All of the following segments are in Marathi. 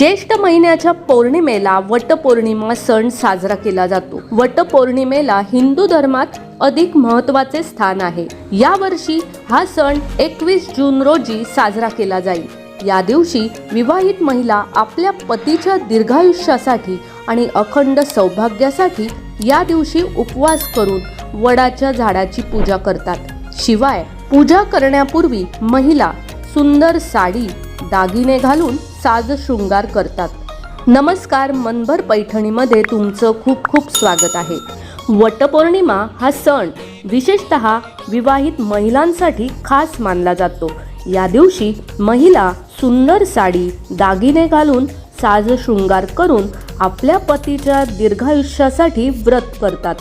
ज्येष्ठ महिन्याच्या पौर्णिमेला वटपौर्णिमा सण साजरा केला जातो. वटपौर्णिमेला हिंदू धर्मात अधिक महत्त्वाचे स्थान आहे. यावर्षी हा सण एकवीस जून रोजी साजरा केला जाईल. या दिवशी विवाहित महिला आपल्या पतीच्या दीर्घायुष्यासाठी आणि अखंड सौभाग्यासाठी या दिवशी उपवास करून वडाच्या झाडाची पूजा करतात. शिवाय पूजा करण्यापूर्वी महिला सुंदर साडी दागिने घालून साज शृंगार करतात. नमस्कार मनभर पैठणीमध्ये तुमचं खूप खूप स्वागत आहे. वटपौर्णिमा हा सण विशेषत विवाहित महिलांसाठी खास मानला जातो. या दिवशी महिला सुंदर साडी दागिने घालून साज शृंगार करून आपल्या पतीच्या दीर्घायुष्यासाठी व्रत करतात.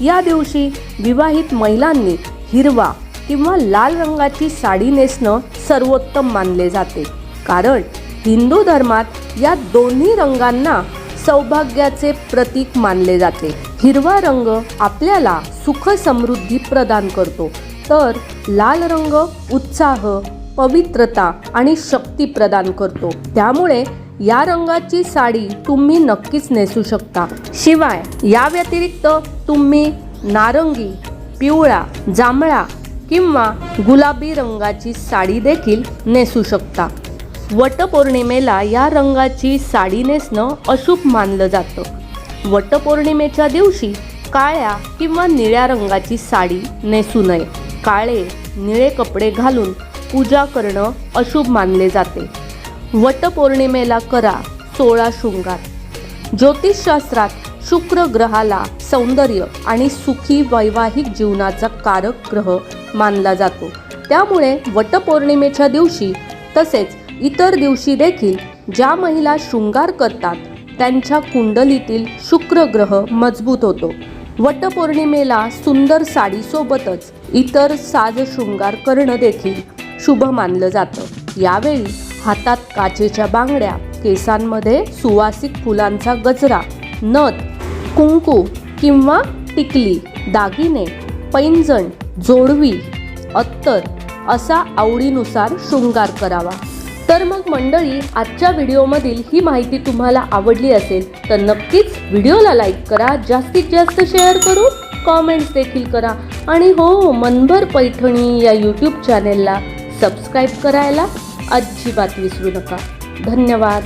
या दिवशी विवाहित महिलांनी हिरवा किंवा लाल रंगाची साडी नेसणं सर्वोत्तम मानले जाते. कारण हिंदू धर्मात या दोन्ही रंगांना सौभाग्याचे प्रतीक मानले जाते. हिरवा रंग आपल्याला सुख समृद्धी प्रदान करतो. तर लाल रंग उत्साह पवित्रता आणि शक्ती प्रदान करतो. त्यामुळे या रंगाची साडी तुम्ही नक्कीच नेसू शकता. शिवाय या व्यतिरिक्त तुम्ही नारंगी पिवळा जांभळा किंवा गुलाबी रंगाची साडी देखील नेसू शकता. वटपौर्णिमेला या रंगाची साडी नेसणं अशुभ मानलं जातं. वटपौर्णिमेच्या दिवशी काळ्या किंवा निळ्या रंगाची साडी नेसू नये. काळे निळे कपडे घालून पूजा करणं अशुभ मानले जाते. वटपौर्णिमेला करा सोळा शृंगार. ज्योतिषशास्त्रात शुक्र ग्रहाला सौंदर्य आणि सुखी वैवाहिक जीवनाचा कारक ग्रह मानला जातो. त्यामुळे वटपौर्णिमेच्या दिवशी तसेच इतर दिवशी देखील ज्या महिला शृंगार करतात त्यांच्या कुंडलीतील शुक्र ग्रह मजबूत होतो. वटपौर्णिमेला सुंदर साडीसोबतच इतर साज शृंगार करणं देखील शुभ मानलं जातं. यावेळी हातात काचेच्या बांगड्या केसांमध्ये सुवासिक फुलांचा गजरा नथ कुंकू किंवा टिकली दागिने पैंजण जोडवी अत्तर असा आवडीनुसार शृंगार करावा. तर मग मंडळी आजच्या व्हिडिओमधील ही माहिती तुम्हाला आवडली असेल तर नक्कीच व्हिडिओला लाईक करा जास्तीत जास्त शेअर करून कॉमेंट्स देखील करा आणि हो मनभर पैठणी या यूट्यूब चॅनेलला सबस्क्राईब करायला अजिबात विसरू नका. धन्यवाद.